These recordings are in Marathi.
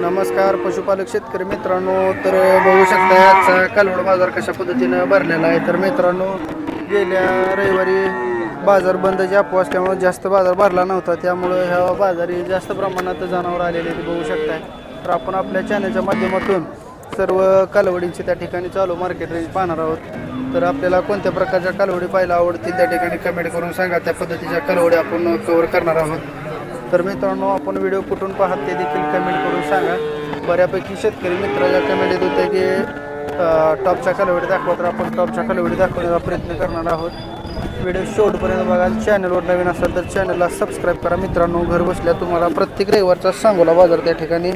नमस्कार पशुपालक शेतकरी मित्रांनो तर बघू शकता आजचा कालवड बाजार कशा पद्धतीनं भरलेला आहे. तर मित्रांनो गेल्या रविवारी बाजार बंदची अफवा असल्यामुळे जास्त बाजार भरला नव्हता. त्यामुळं ह्या बाजारी जास्त प्रमाणात जनावर आलेले ते बघू शकताय. तर आपण आपल्या चॅनलच्या माध्यमातून सर्व कालवडींची त्या ठिकाणी चालू मार्केट रेंज पाहणार आहोत. तर आपल्याला कोणत्या प्रकारच्या कालवडी पाहायला आवडतील त्या ठिकाणी कमेंट करून सांगा. त्या पद्धतीच्या कालवडी आपण कव्हर करणार आहोत. तर मित्रांनो आपण व्हिडिओ कुठून पाहत ते देखील कमेंट करून सांगा. बऱ्यापैकी शेतकरी मित्राच्या कमेंट येत होते की टॉपच्या कालवडी दाखवा. तर आपण टॉपच्या कालवडी दाखवण्याचा प्रयत्न करणार आहोत. व्हिडिओ शेवटपर्यंत बघा. चॅनलवर नवीन असाल तर चॅनलला सबस्क्राईब करा. मित्रांनो घर बसल्या तुम्हाला प्रत्येक रविवारचा सांगोला बाजार त्या ठिकाणी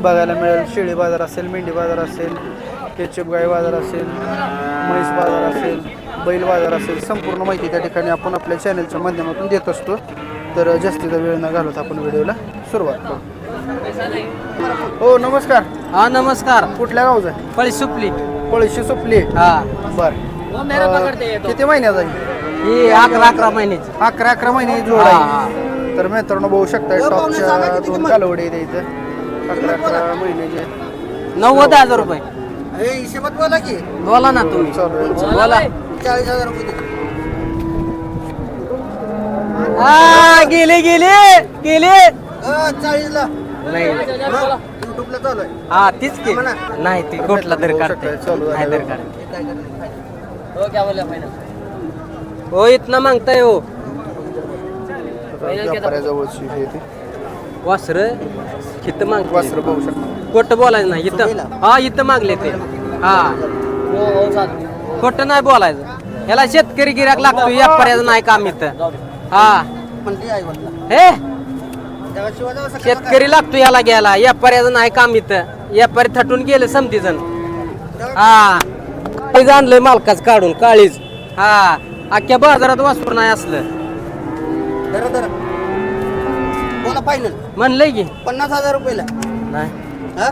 बघायला मिळेल. शेळी बाजार असेल मेंढी बाजार असेल केचप गाय बाजार असेल म्हैस बाजार असेल बैल बाजार असेल संपूर्ण माहिती त्या ठिकाणी आपण आपल्या चॅनलच्या माध्यमातून देत असतो. तर जास्तीचा वेळ न घालवत आपण व्हिडिओला सुरुवात करू. हो नमस्कार. हा नमस्कार. कुठल्या गावचं? आहे पळी सुपली. पळशी सुपली. हा. बर. किती महिन्याचा आहे ही? अकरा अकरा महिन्याची. अकरा अकरा महिने जोड हा, आहे तर मित्रांनो बघू शकता टॉपच्या दोन कालवडे इथं. अकरा अकरा महिन्याचे नव्वद हजार रुपये. हिशोबात बोला की. बोला ना तुम्ही. बोला. चाळीस हजार रुपये. हा गेले गेले गेले. अ, चाळीसला. नाही. युट्यूबला चालू आहे. हा तीच की. नाही ती तरी बघू काढते. नाही तरी काढते. हो इथनं मागताय हो. व्यापाऱ्याजवळची हे ती. वासर? किती मागते. वस्त्र बघू शकता. खोटं बोलायचं नाही इथं. हा इथं मागले ते. हा. खोटं नाही बोलायचं. ह्याला शेतकरी गिराक लागतो व्यापाऱ्याचं नाही काम इथं. हा. म्हणते आई वडला हे. तेव्हा शिवाय जाऊ सकाळी शेतकरी लागतो याला घ्यायला. व्यापाऱ्याचं नाही काम इथं. व्यापारी थटून गेले समती जण हा. काळीज आणलंय मालकाच काढून काळीज. हा. अख्ख्या बाजारात वासरू नाही असलं. धरा फायनल म्हणलंय की. पन्नास हजार रुपयाला. नाही. हा?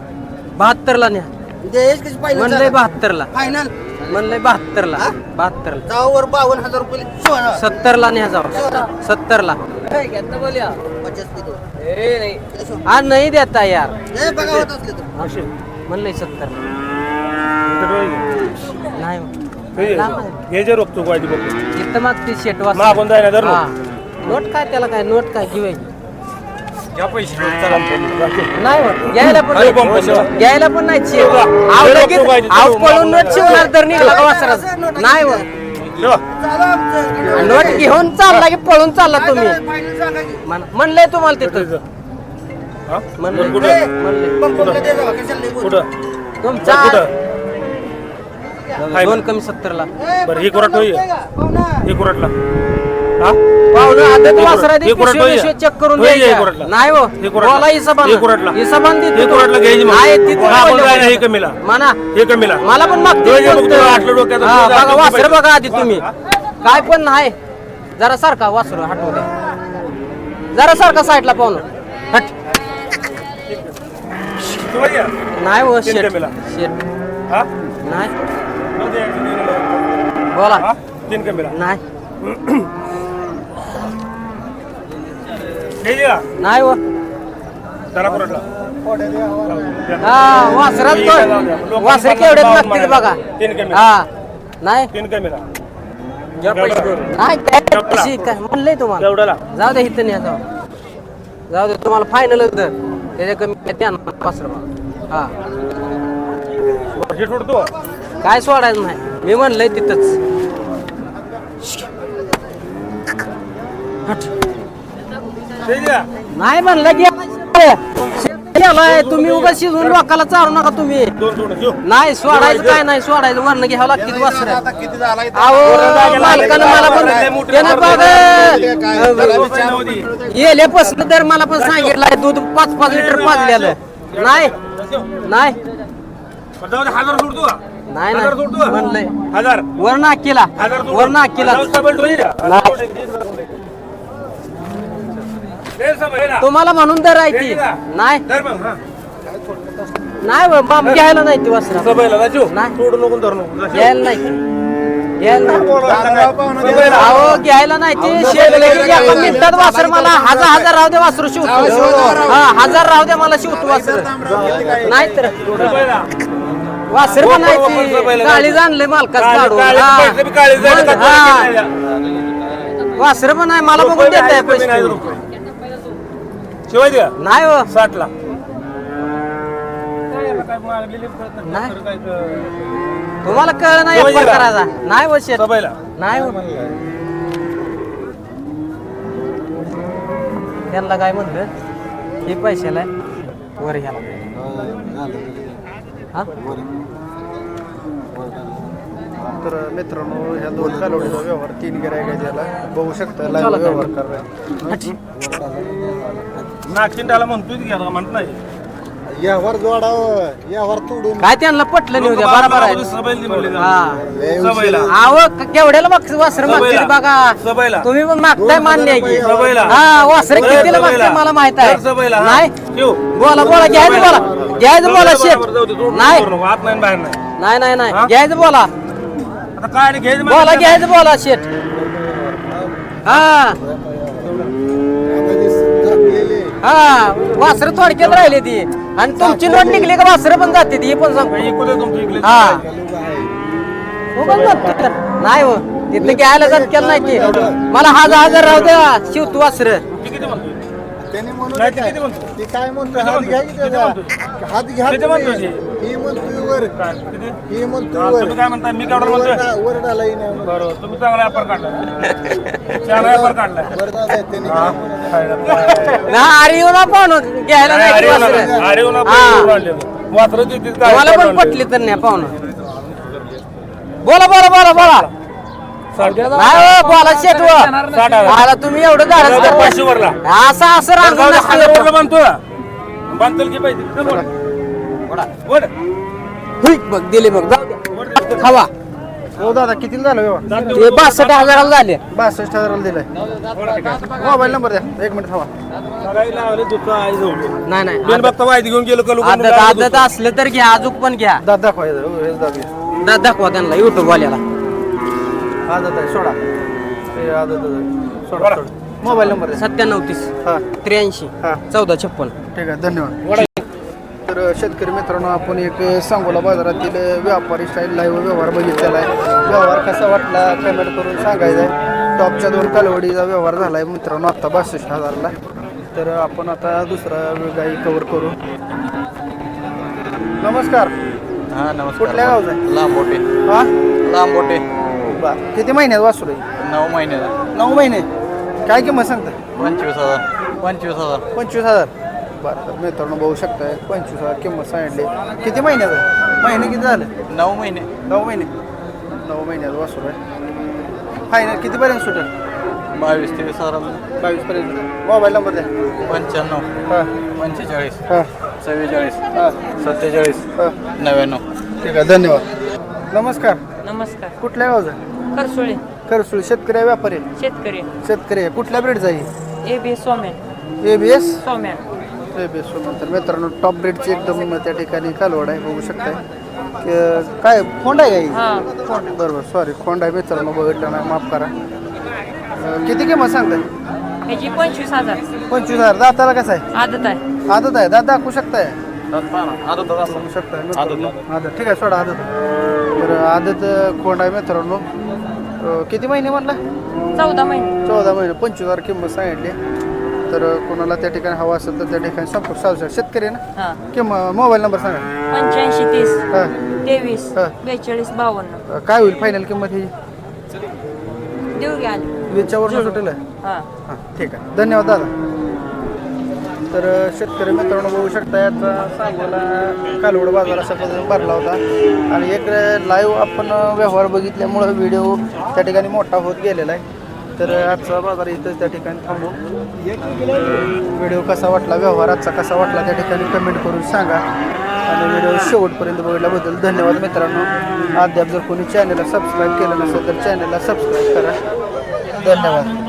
बहात्तरला न्या. देश कशी म्हणलंय फायनल बहात्तरला. फायनल म्हणलंय बहात्तरला. हा? बहात्तरला. जाऊवर बावन्न हजार रुपये शिवाय सत्तरला न्या जाऊ सत्तरला. पचास किलो. हा नाही देता यार. हे बघा होत असले तर. म्हणलंय सत्तर नाही लांब आहे. हे जे रोखतो इथं मागते शेट वास मागून जायला धर हा. नोट काय त्याला काय नोट काय घेऊ घ्या पैसे चला नाही होत. घ्यायला पण अरे नाही. बंब बसव. घ्यायला पण नाही शिव. बघा. आव लगेच- लोकं पाहिजे. आव तो पळून नोट शिवणार तर निघाला का वासराच नाही होत. ठेवा. नोट घेऊन चालला की पळून चालला तुम्ही म्हण- म्हणलंय तुम्हाला तिथं हा? म्हणलंय कुठं म्हणलंय तुमचा दोन कमी सत्तरला बरं ही कुराट. ही कुराटला हा पाहुणं. चेक करून. नाही हो हे. बोला हिसाबान हे. हिसाबान हे. नाही हा, हे. कमीला. म्हणा हे कमीला मला पण मागते बघ, वासर. बघा आधी तुम्ही काय पण नाही जरा सारखा वासर हटवू द्या जरा सारखा साईडला हट या. नाही हो शेट. शेट हा? नाही. बोला नाही. नाही हो कुराटला हा वासरात पण वासरे केवढे मागतील बघा. हा नाही. काय म्हणलंय तुम्हाला? एवढ्याला. जाऊ दे इथं नाही जाऊ. जाऊ दे तुम्हाला फायनल त्याच्या कमी द्या ना पाच रुपये. हा. सोडतो काय सोडायचं नाही. मी म्हणलंय तिथंच. नाही म्हणलं की गेलाय तुम्ही उगा शिजवून लोकाला चारू नका तुम्ही. नाही सोडायचं काय नाही सोडायचं. वरण घ्यावं लागते वासर? अहो मालकानं मला पण त्यानं बघ. येल्यापासून तर मला पण सांगितलंय दूध पाच पाच लिटर पाजलेलं. नाही. नाही? नाही हजार नाही. सोडतो म्हणलंय. हजार. वर नाकीला. हजार सोडतो. वर नाकीला हजार डबल ठेवली का? नाही. दे सम, हे ना. तुम्हाला म्हणून दर आहे ती. नाही. हा. नाही बा, बाम घ्यायला नाही ती ना, राजू. नाही. घ्यायला नाही घ्यायला अहो घ्यायला नाही ते. मिनिटात वासर मला हजार हजार राहू दे वासरू शिवतो हा हजार राहू दे मला शिवतो वासर नाही तर वासर पण नाही ती. काळी जाणले मालकाच काढून. वासर पण नाही मला बघून देत आहे पैसे. शिवाय द्या नाही हो. साठ ला नाही. तुम्हाला कळ नाही? करायचा नाही हो शेत सबाईला नाही हो. त्यांना काय म्हणलं? हे पैशाला आहे, वर घ्याला हा? तर मित्रांनो ह्या दोन कालवडीचा व्यवहार तीन गिरायक आहे त्याला. बघू शकता लाईव्ह व्यवहार करायला. नागशिंडाला म्हणतोय की आता म्हणत नाही. यावर जोडावं यावर तोडून. काय त्यांना पटलं नाही उद्या बरोबर आहे. हा. सबैला आव केवढ्याला बघ वासर मागतील. बघा. सबैला. तुम्ही पण मागताय मान्य आहे की. हा वासर बरं, कितीला सबैला. मागताय मला माहीत आहे. हा. नाही? ठेव. बोला बोला घ्यायचं बोला. घ्यायचं बोला शेट जाऊ दे, तू नाही. करू नको, आत नाही बाहेर नाही. नाही नाही नाही. हा? घ्यायचं बोला. आता काय घ्यायचं म्हणजे बोला काय? घ्यायचं बोला शेट हा. हा वासर थोडक्यात राहिले ती आणि तुमची नोट निघली का वासर पण जाते ती हे पण सांग काही इकडे तुमच्या इकडे हा हो पण जाते तर. नाही हो तिथलं घ्यायला जात केलं नाही की मला हजार हजार राहू द्या शिव तू वासर ती किती म्हणतोय त्याने म्हणून नाही, ते किती म्हणतो? ते काय म्हणतो किती हात घ्या की म्हणतो? त्याचा. किती हात घ्या किती म्हणतो तुम्ही. ते? ही म्हणतोय वर काय? किती? ही म्हणतोय वर तुम्ही काय म्हणताय? मी केवढा म्हणतोय? वर डा- वर डाला येईना. बरोबर तुम्ही चांगला व्यापार काढला चांगला व्यापार काढलाय वर डाला त्याने हा. काय म्हणत फायदा. ना अरे येऊ ना पाहुणं घ्यायला. वासरं. हा. मला पण पटली तर नाही पाहुणं बोला बोला बोला बोला. नाही हो, बोला शेट साठ हजार. आता तुम्ही एवढं. पाचशे वरला. असं असं रांगून नसतं बांधतो. बांधतील की पाहिजे चल, वळ. वळ. हुई, बघ दिली बघ जाऊ द्या. खावा. हो दादा कितीला झालं व्यवहार? ते बासष्ट हजाराला झाले. बासष्ट हजाराला दिलाय. मोबाईल नंबर द्या. एक मिनिट थांबा. नाही नाही. बिन बघता वायदी घेऊन गेलो कलू आदत आदत असलं तर घ्या अजून पण घ्या. दाद दाखवायचं हो, दाबी दा- दाखवा त्यांना युट्यूब वाल्याला आदत आहे सोडा. ते आदत आहे. सोडा सोडा. मोबाईल नंबर द्या. सत्त्याण्णव तीस हा. त्र्याऐंशी हा. चौदा छप्पन. ठीक आहे धन्यवाद. तर शेतकरी मित्रांनो आपण एक सांगोला बाजारातील व्यापारी स्टाईल लाईव्ह व्यवहार बघितलेला आहे. व्यवहार कसा वाटला कमेंट करून सांगायचा आहे. टॉपच्या दोन कालवडीचा व्यवहार झाला आहे मित्रांनो आत्ता बासष्ट हजारला. तर आपण आता दुसरा गाई कवर करू. नमस्कार. हा नमस्कार. कुठल्या गावचा आहे? लांबोटे. हा? लांबोटे. बा किती महिन्यात वासरू आहे? नऊ महिन्याचा नऊ महिने. काय किंमत सांगता? पंचवीस हजार. पंचवीस हजार. पंचवीस हजार. बरं तर मित्रांनो बघू शकताय पंचवीस हजार किंमत सांगितली. किती महिन्यात आहे महिने किती झाले? नऊ महिने. नऊ महिने. नऊ महिन्यात वासरू आहे. फायनल कितीपर्यंत सुटेल? बावीस तेवीस हजार बावीसपर्यंत. मोबाईल नंबर द्या. पंच्याण्णव. हां. पंचेचाळीस. हां. चव्वेचाळीस हां. सत्तेचाळीस. हां. नव्याण्णव. ठीक आहे धन्यवाद. नमस्कार. नमस्कार. कुठल्या गावचा? करसुळे खरसूळ शेतकरी आहे, व्यापारी आहे? शेतकरी शेतकरी आहे. कुठल्या ब्रेडचा आहे? A B सोम्यान A B S? सोम्यान S तर मित्रांनो टॉप ब्रेडची एकदम त्या ठिकाणी कालवड आहे बघू शकताय. की काय खोंड आहे का हा? ही? बरोबर सॉरी खोंड आहे मित्रांनो बघितलं नाही माफ करा. किती किंमत सांगताय? पंचवीस हजार. पंचवीस हजार. दाताला कसं आहे? आदत आहे. आदत आहे. दात दाखवू शकताय? शकताय. आदत ठीक आहे सोडा आदत. तर आदत खोंड आहे मित्रांनो. किती महिने म्हणला? चौदा महिने. चौदा महिने. पंचवीस हजार किंमत सांगितली. तर कोणाला त्या ठिकाणी हवा असेल तर त्या ठिकाणी संपर्क साधू शकता शेतकरी ना? किंमत मोबाईल नंबर सांगा. पंच्याऐंशी तीस हां. तेवीस हा. बेचाळीस बावन्न. काय होईल फायनल किंमत ही देऊ घ्या. सुटेल? हा. हां ठीक आहे. धन्यवाद दादा. तर अ, शेतकरी मित्रांनो बघू शकता याचा सांगोला कालवड बाजार असा पद्धतीने भरला होता. आणि एक लाईव्ह आपण अ, व्यवहार बघितल्यामुळं व्हिडिओ त्या ठिकाणी मोठा होत गेलेला आहे. तर आजचा बाजार इथंच त्या ठिकाणी थांबू. व्हिडिओ कसा वाटला व्यवहार आजचा कसा वाटला त्या ठिकाणी कमेंट करून सांगा. आणि व्हिडिओ शेवटपर्यंत बघितल्याबद्दल धन्यवाद मित्रांनो. अद्याप जर कोणी चॅनलला सबस्क्राईब केलं नसेल तर चॅनलला सबस्क्राईब करा. धन्यवाद.